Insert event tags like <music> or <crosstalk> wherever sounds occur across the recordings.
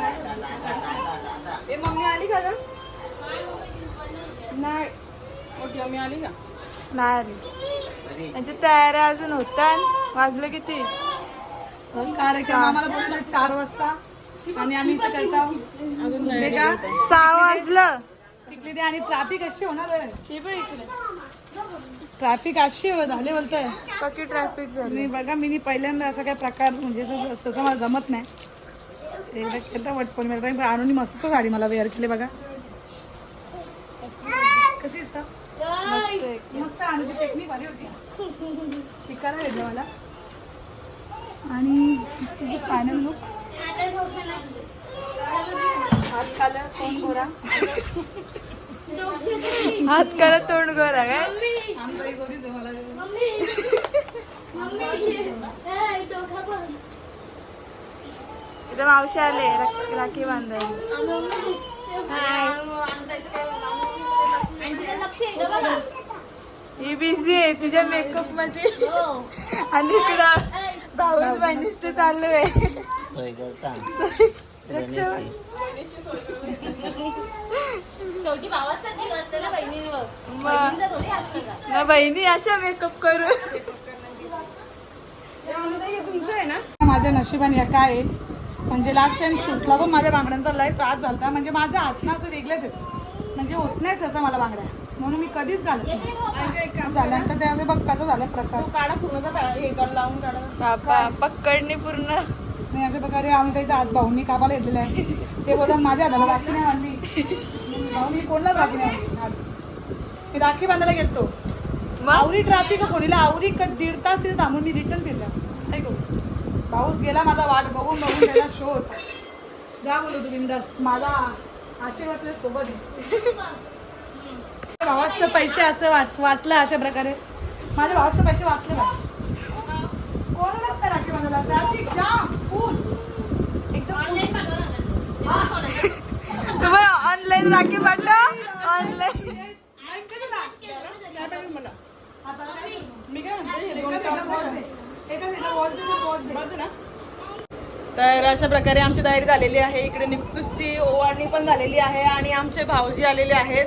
ए mummy आली का ग? नाही. मोठी मम्मी आली का? नाही आली. त्यांची तयारी अजून होतात वाजलं किती? कार्यक्रम आम्हाला बोलला चार वाजता. आणि आम्ही सहा वाजलं. तिकडे ते आणि ट्रॅफिक अशी होणार आहे. ते पण इकडे. ट्रॅफिक अशी हो- झाले बोलतोय. पक्की ट्रॅफिक झाली. मी बघा मी नी पहिल्यांदा असा काही प्रकार म्हणजे जसं मला जमत नाही. एकदा केलं वटपौर्णिमेला आणून मस्त साडी मला वेअर केली बघा. कशी असतात मस्त आणूची टेक्निक भारी होती. शिकायला भेटलं मला. आणि तिचं फायनल लुक हात खालं कोण गोरा. हात करा तोंड गोरा काय? आमचा गोरीच आहे मला इथं मावशी आले राख- बांधायला. ही बिझी आहे तिच्या मेकअपमध्ये. आणि इकडं भाऊच बहिणीच चालू आहे. ना बहिणी अशा मेकअप करून. तुमचं आहे ना माझ्या नशिबाने या काय आहे? म्हणजे लास्ट टाइम शूटला पण माझ्या बांगड्यांचा लय त्रास झाला म्हणजे माझ्या हातनं असं वेगळेच आहेत म्हणजे होत नाही असं मला बांगड्या. म्हणून मी कधीच घालत नाही. झाल्यानंतर त्यावेळी बघ कसं झालं प्रकार. काढा पूर्ण हे लावून काढा. पकडणी पूर्ण. आणि अशा प्रकारे आम्ही त्याचा हात भाऊनी कापाला घेतलेला आहे. ते बोलतात माझ्या हाताला राखी नाही आणली. भाऊनी कोणलाच राखी नाही आज. मी राखी बांधायला गेलतो. मग? आवरी ट्रॅफिक कोणीला? आवरी क- दीड तास तिथे थांबून मी रिटर्न फिरला काय करू पाऊस गेला माझा वाट बघून बघून त्याला शोध जा बोलू तू बिंदास माझा आशीर्वाद तुझ्या सोबत भावाचं पैसे असं वाच वाचलं अशा प्रकारे. माझ्या भावाचे पैसे वाचले बा. कोण लागतं राखी बांधायला? Traffic jam full. एकदम तुम्हाला ऑनलाईन <laughs> राखी पाठव. ऑनलाईन मी काय म्हणते तर अशा प्रकारे आमची तयारी झालेली आहे. इकडे निपतूची ओवाळणी पण झालेली आहे आणि आमचे भाऊजी आलेले आहेत.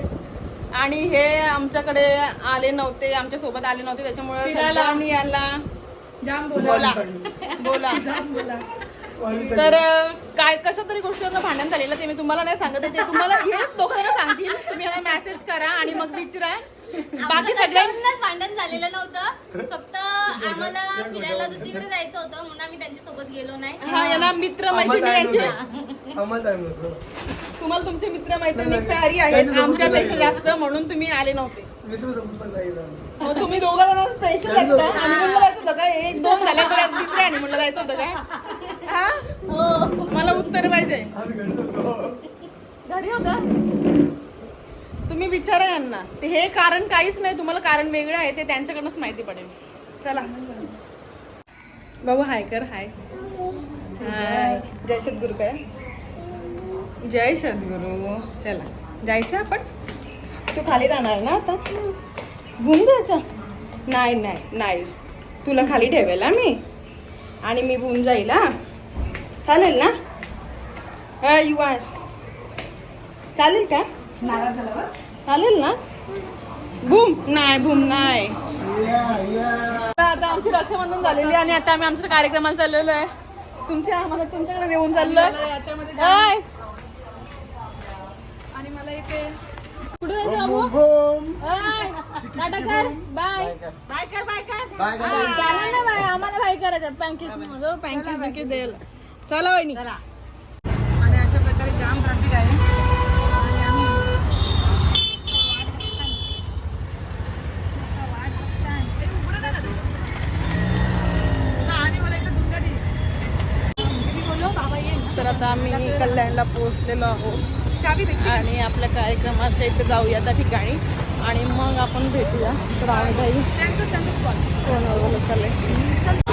आणि हे आमच्याकडे आले नव्हते आमच्यासोबत आले नव्हते त्याच्यामुळे सगळ्यांनी याला जाम <laughs> बोला. तर काय कशा तरी गोष्टीवर भांडण झालेलं ते मी तुम्हाला नाही सांगत. ते तुम्हाला हेच दोघं जण सांगतील. तुम्ही मेसेज करा आणि मग विचारा. बाकी सगळ्या सगळ्यांनाच भांडण झालेलं नव्हतं. फक्त <laughs> आम्हाला फिरायला दुसरीकडे जायचं होतं म्हणून आम्ही त्यांच्यासोबत गेलो नाही. हा याला मित्र मैत्रिणी यांचे आम्हाला time नव्हतं. तुम्हाला तुमचे मित्र मैत्रिणी प्यारी आहेत. आमच्यापेक्षा जास्त म्हणून तुम्ही आले नव्हते. मित्रसोबत पण नाही गेलो. मग तुम्ही दोघं जण स्पेशल लागतं हनीमूनला जायचं होतं काय एक दोन झाल्या तर आता तिसऱ्या हनीमूनला जायचं होतं काय हा? हो. मला उत्तर पाहिजे. आम्ही घरी होतो. घरी होता? तुम्ही विचारा यांना. ते हे कारण काहीच नाही तुम्हाला कारण वेगळं आहे ते त्यांच्याकडनंच माहिती पडेल. चला. बाबू हाय कर हाय. हाय. जय सद्गुरू करा जय सद्गुरू. चला. जायचं आपण? तू खाली राहणार ना आता? भूम जायचा? नाही नाही नाही. तुला खाली ठेवेल मी. आणि मी भूम जाईल हा. चालेल ना? हा चालेल का? चालेल ना? भूम नाही भूम नाही. आता आता आमची रक्षाबंधन झालेली आणि आता आम्ही आमच्या कार्यक्रमाला चाललेलो आहे. तुमच्या आम्हाला तुमच्याकडे येऊन चाललोय. हाय. आणि मला इथे. हा, आम्हाला बाय करायचं पॅन्केट माझं पॅन्केट पॅन्केट द्यायला चला वहिनी. आणि अशा प्रकारे जाम ट्रॅफिक आहे आणि आम्ही तर आता आम्ही कल्याणला पोहोचलेलो आहोत. आणि आपल्या कार्यक्रमाच्या इथे जाऊया त्या ठिकाणी. आणि मग आपण भेटूया. तर आम्ही काही फोनवर बोलत चाललंय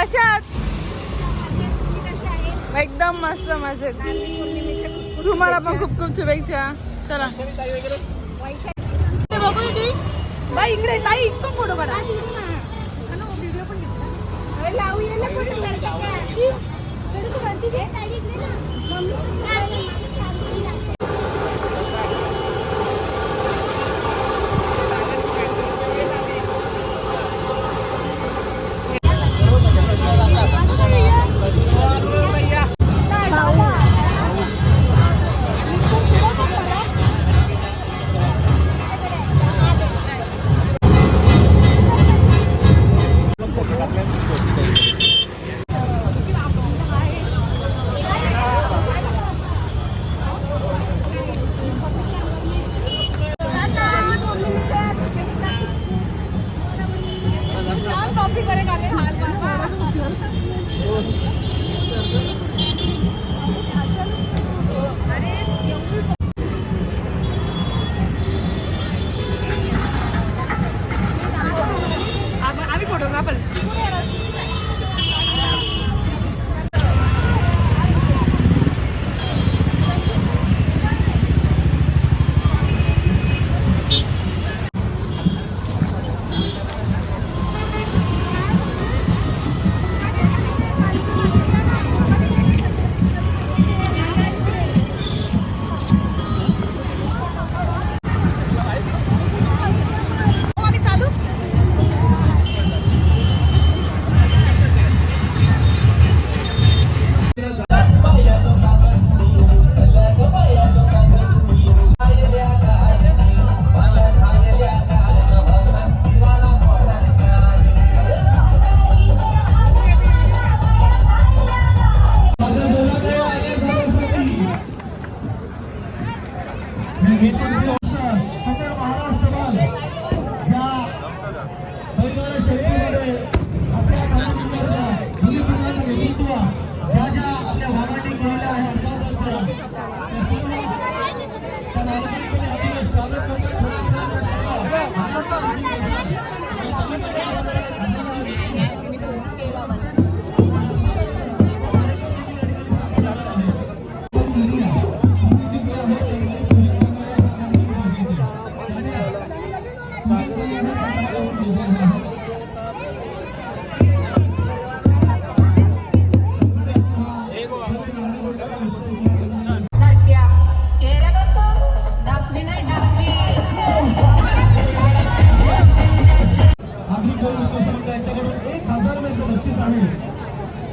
कशात? एकदम मस्त मजेत. तुम्हाला पण खूप खूप शुभेच्छा. चला. बघू दीदी. बाई इकडे ताई इतकं फोटो काढा. कॉफी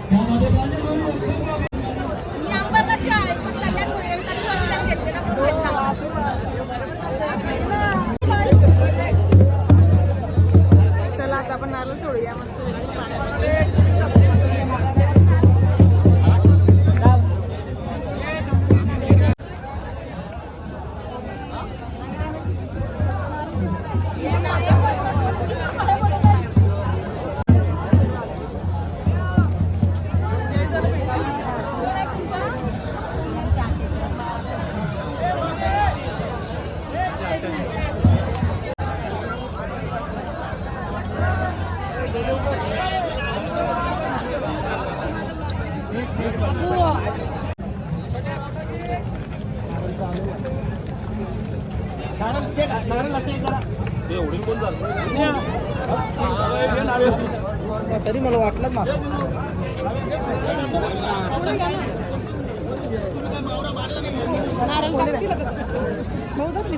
मी अंबरनाथची आहे पण कल्याण कोरेगावचा फर्स्ट घेतलेला म्हणून तरी मला वाटलं ना बहुतेक मी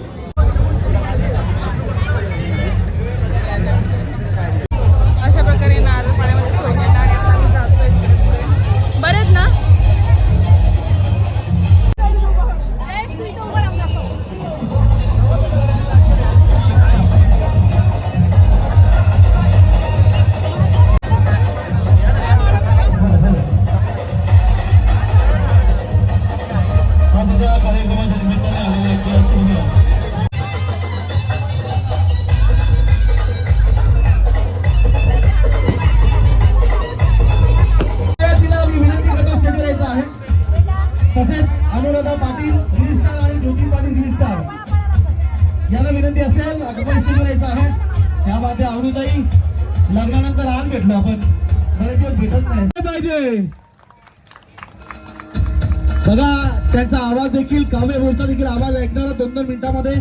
यांचा देखील आवाज ऐकणारा दोन दोन मिनिटांमध्ये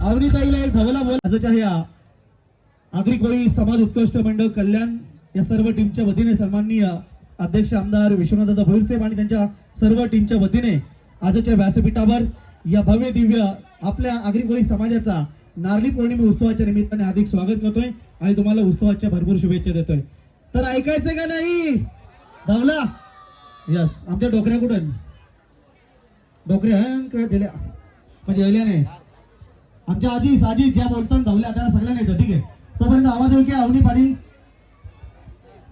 अवनीताईला एक धवला बोल. आजच्या ह्या आगरी कोळी समाज उत्कृष्ट मंडळ कल्याण या सर्व टीमच्या वतीने सन्माननीय अध्यक्ष आमदार विश्वनाथदा भोईरसाहेब आणि त्यांच्या सर्व टीमच्या वतीने आजच्या व्यासपीठावर या भव्य दिव्य आपल्या आगरी कोळी समाजाचा नारळी पौर्णिमा उत्सवाच्या निमित्ताने अधिक स्वागत करतोय आणि तुम्हाला उत्सवाच्या भरपूर शुभेच्छा देतोय. तर ऐकायचं का नाही? धावला? यस आमच्या डोकऱ्या कुठं डोकऱ्या हैं का दिल्या. म्हणजे दिल्या नाही आमच्या आजी साजी ज्या बोलतात धावल्या त्याला सगळ्यांना येतं ठीक आहे? तोपर्यंत आवाज येऊ की आवडी पाडी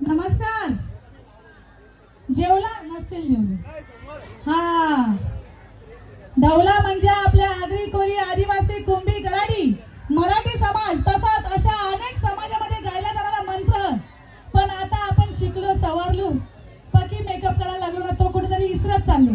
नमस्कार. जेवला? नसेल जेवले. हा. धावला म्हणजे आपल्या आगरी कोळी आदिवासी कुंभी गराडी मराठी समाज तसाच अशा अनेक समाजामध्ये गायला जाणारा मंत्र. पण आता आपण शिकलो सवारलो. पकी मेकअप करायला लागलो ना तो कुठेतरी इसरत चाललो.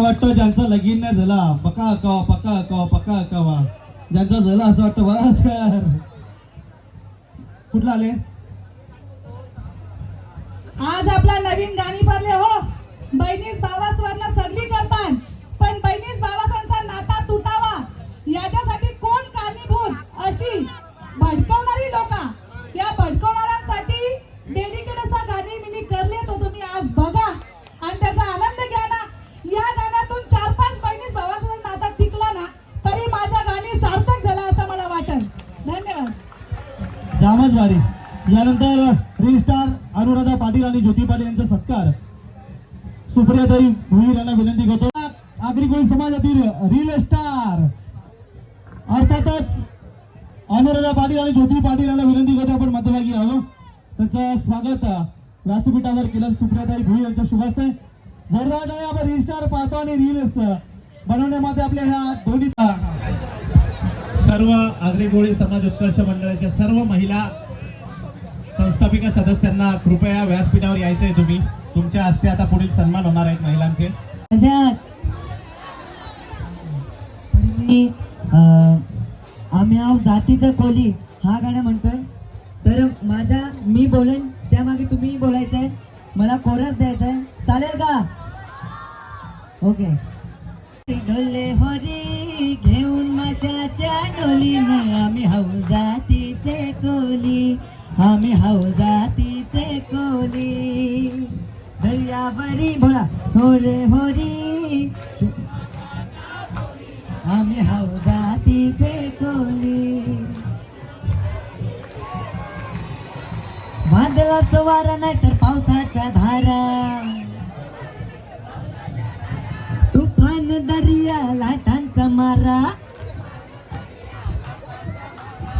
असं वाटतं ज्यांचं लगीन नाही झाला पका अकावा पका अकावा पका अकावा ज्यांचं झालं असं वाटतं बघा सर कुठला आले? स्वागत. व्यासपीठावर केलं सुप्रियाताई भुई यांच्या शुभास्ते जोरदार आहे आपण रील स्टार पाहतो आणि रील्स बनवण्यामध्ये आपल्या ह्या दोन्ही सर्व आगरी गोळी समाज उत्कर्ष मंडळाच्या सर्व महिला संस्थापिका सदस्यांना कृपया व्यासपीठावर यायचंय तुम्ही. तुमच्या हस्ते आता पुढील सन्मान होणार आहेत महिलांचे. मी अं, आम्ही आहो जातीचं कोली हा गाणं म्हणतोय. तर माझा मी बोलेन त्यामागे तुम्ही बोलायचंय. मला कोरस द्यायचा आहे चालेल का? ओके. डोले होरी घेऊन माशाच्या डोलीनं आम्ही हाऊ जातीचे कोली. आम्ही हाऊ जातीचे कोली. दर्यावरी बोला. होरे होरी आम्ही हाव जातीचे कोली वादला सवारा नाही तर पावसाच्या धारा. तुफान दर्या लाटांचा मारा.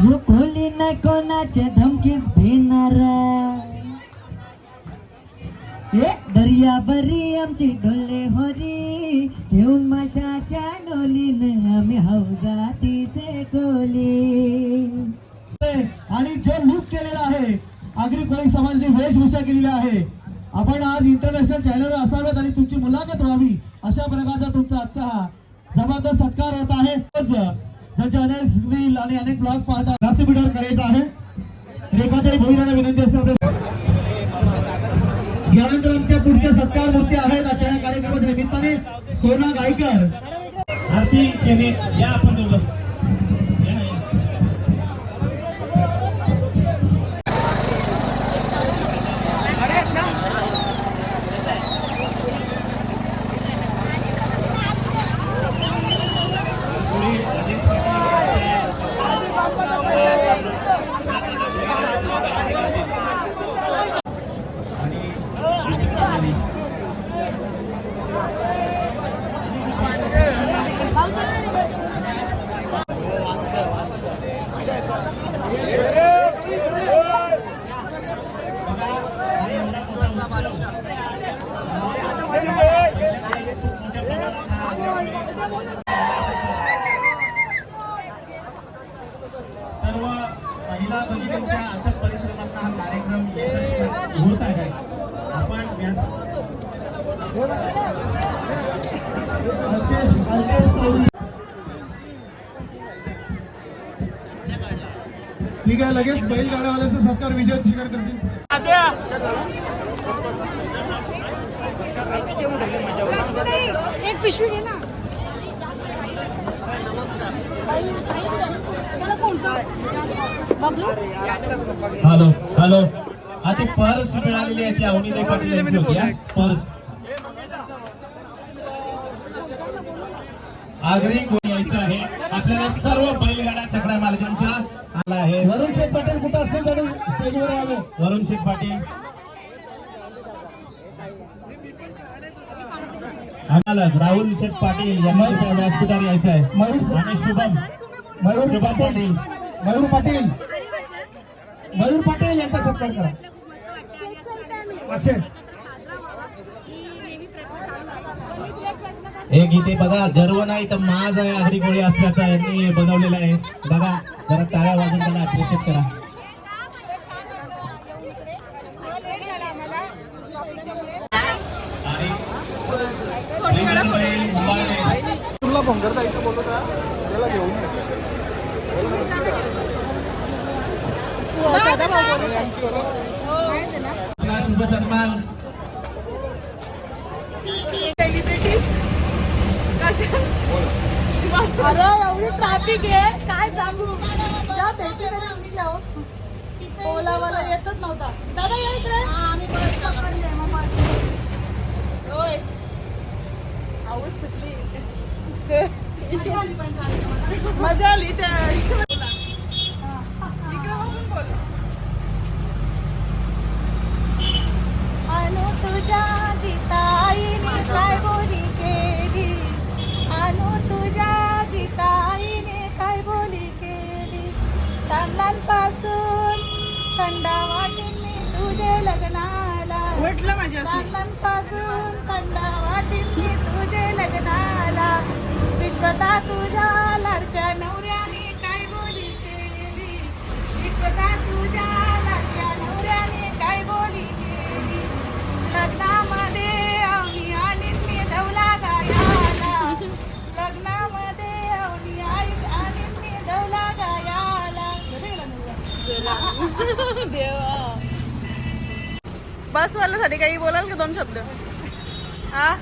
यो खोली नाही कोणाचे धमकीच भिनारा ए दर्या बरी आमची डोले होरी. घेऊन माशाच्या डोलीन आम्ही हौजातीचे कोली. आणि जो लूक केलेला आहे आगरी कोळी समाजाची वेशभूषा केलेली आहे. आपण आज इंटरनॅशनल चॅनलवर असावेत आणि तुमची मुलाखत व्हावी अशा प्रकारचा तुमचा आजचा हा जबरदस्त सत्कार होत आहे. तोच अनेक रील आणि अनेक ब्लॉग पाहता व्यासपीठावर करायचं आहे. रेखाताई भोईरांना विनंती असते यानंतर आमच्या पुढच्या सत्कार मूर्ती आहेत. आजच्या कार्यक्रमाच्या निमित्ताने सोना गायकर. आरती केली. या आपण ठीक आहे लगेच बैलगाड्यावाल्यांचा सत्कार विजय शिकार करतील. एक पिशवी घे ना हॅलो हॅलो. आता पर्स मिळालेली आहे ती अवनीताई पाटील यांची होती पर्स. आगरी कोण यायचं आहे? आपल्याला सर्व बैलगाडा चक्रा मालकांचा आला आहे. वरुण शेठ पाटील कुठं असतील त्यांनी स्टेजवर यावं वरुण शेठ पाटील. आम्हाला राहुल शेठ पाटील यांना व्यासपीठावर यायचं आहे. मयूर आणि शुभम. मयूर शुभम पाटील. मयूर पाटील. मयूर पाटील यांचा सत्कार करा. अक्षय एक इथे बघा गर्व नाही तर माज आहे आगरी कोळी असल्याचा यांनी बनवलेला आहे. बघा जरा टाळ्या वाजून त्याला अप्रिशिएट करा. तुला करता इथं बोलतो त्याला घेऊन शुभ सन्मान. अरे एवढी ट्रॅफिक आहे. काय सांगू? जा भेटी तरी सांगितलं. ओलावाला येतच नव्हता. दादा या इकडे. आम्ही बस पकडली मग बस मजा आली त्या म्हटलं कंदा असं. तांदळांपासून थंडा वाटेने तुझे लग्नाला. विश्वता तुझ्या लाडक्या नवऱ्याने काय बोली केली? विश्वता तुझ्या लाडक्या नवऱ्याने काय बोली केली? लग्नामध्ये आम्ही आणि मी धवला गायाला. लग्नामध्ये आम्ही आई आणि मी धवला गायाला. <laughs> देवा. बसवाल्यासाठी काही बोलाल का दोन शब्द? हा?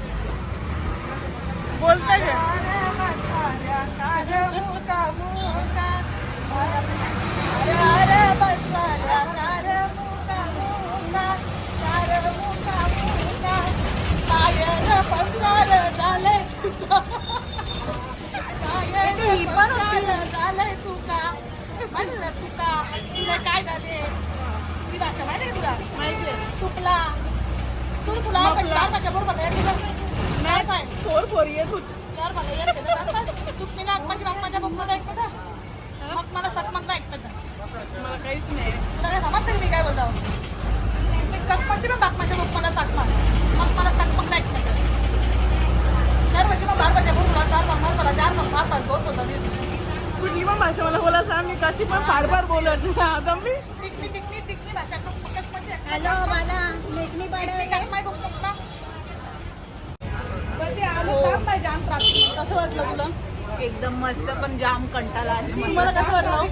झालं झालंय तू का माहिती ना तू का तुला काय झाले ती भाषा माहिती का तुला माहिती आहे तुपला तू तुला पण चार भाषा बरोबर आहे तुला काय काय फोर फोर येत होत यार मला येत माझी बाप माझ्या ऐकत मग मला ऐकत मला काहीच नाही तुला काय समजतं की मी काय बोलतो मी कपाशी पण बाप माझ्या बघ मला साकमाक मग मला ऐकत दरवर्षी मग बार भाषा बोल मला चार मार मला चार मग पाच बोल बोलतो मी कुठली पण भाषा मला बोला सांग मी कशी पण फार फार बोलत आता मी हॅलो मला लेखणी ना कसं वाटलं तुला? एकदम मस्त पण जाम मला. तुम्हाला कसं वाटलं?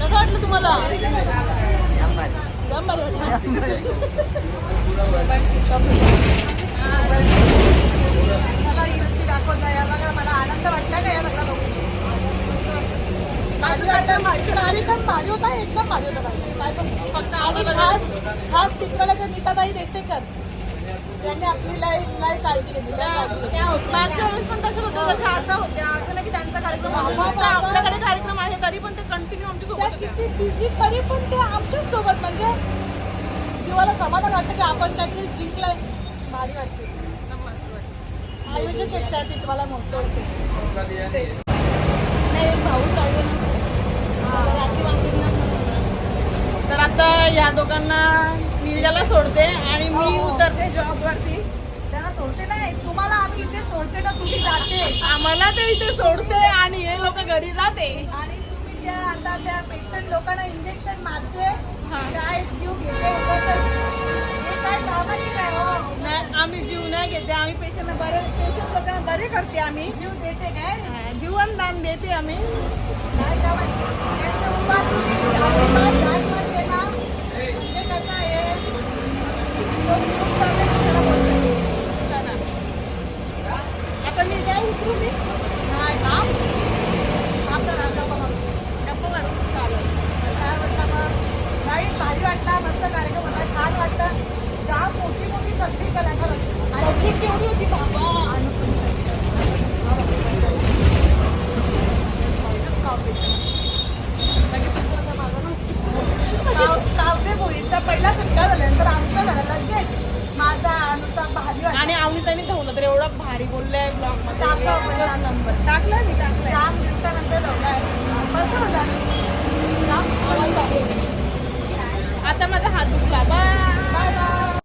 कसं वाटलं तुम्हाला? जाम भारी वाटलं. दाखवता या बघा मला आनंद वाटला का या सगळ्या कार्यक्रम होता एकदम कार्यक्रम. काय? पण फक्त आणि खास खास चित्रकलेचे नीताताई देशेकर. त्यांनी आपली लाईफ लाईफ काळजी घेतली. मागच्या वेळेस पण तसंच होतं. आता होत्या. असं नाही की त्यांचा कार्यक्रम आपल्याकडे कार्यक्रम आहे. तरी पण ते कंटिन्यू आमच्या त्या सोबत होत्या. किती बिझी तरी पण ते आमच्याच सोबत. म्हणजे जीवाला समाधान वाटतं की आपण काहीतरी जिंकलंय. भारी वाटते. आयोजक आहेत त्या तुम्हाला महोत्सवचे नाही, भाऊ चालू ना. राखी बांधून ना. तर आता या दोघांना निर्जाला सोडते आणि मी हो. उतरते जॉबवरती त्यांना सोडते नाही तुम्हाला आम्ही इथे सोडते ना तुम्ही जाते. आम्हाला ते इथे सोडते आणि हे लोक घरी जाते. आणि तुम्ही ज्या आता त्या पेशंट लोकांना इंजेक्शन मारते हा. काय जीव घेते उगाचच. हे काय कामाची काय हो. नाही आम्ही जीव नाही घेते. आम्ही पेशंट बरे पेशंट लोकांना बरे करते आम्ही. जीव देते काय? हा, जीवनदान देते आम्ही. काय कामाची? तुम्ही आशीर्वाद दानमध्ये ना म्हणजे कसं आहे तो निघून चालले की त्याला बोलते. चला. आता मी काय उतरू मी नाही काम आपलं राजा बघा गप्पा मारू चालू काय म्हणता मग नाही भारी वाटला मस्त कार्यक्रम होता छान वाटलं जाम मोठी मोठी सगळी कलाकार होती आणि ती केवढी होती बाबा कावते भोईचा पहिला सुट्टा झाल्यानंतर आमचं झालं लगेच माझा अनुचा भारी वाटला. आणि आवनीतानी धावलं तर एवढा भारी बोललाय ब्लॉगमध्ये टाकला नंबर. टाकला मी टाकलाय जाम दिवसानंतर लावलाय कसं होला जाम आवाज आहे आता माझा हात दुखला. बाय बाय बाय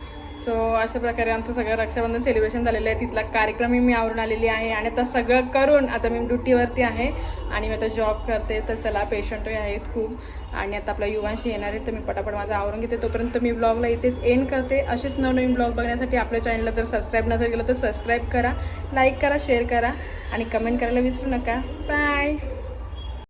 सो अशा प्रकारे आमचं सगळं रक्षाबंधन सेलिब्रेशन झालेलं आहे. तिथला कार्यक्रमही मी आवरून आलेली आहे. आणि आता सगळं करून आता मी ड्युटीवरती आहे. आणि मी आता जॉब करते. तर चला पेशंटही आहेत खूप. आणि आता आपला युवांशी येणार आहे तर मी पटापट माझं आवरून घेते. तोपर्यंत मी ब्लॉगला इथेच एंड करते. असेच नवनवीन ब्लॉग बघण्यासाठी आपल्या चॅनलला जर सबस्क्राईब नसेल केलं तर सबस्क्राईब करा लाईक करा शेअर करा आणि कमेंट करायला विसरू नका. बाय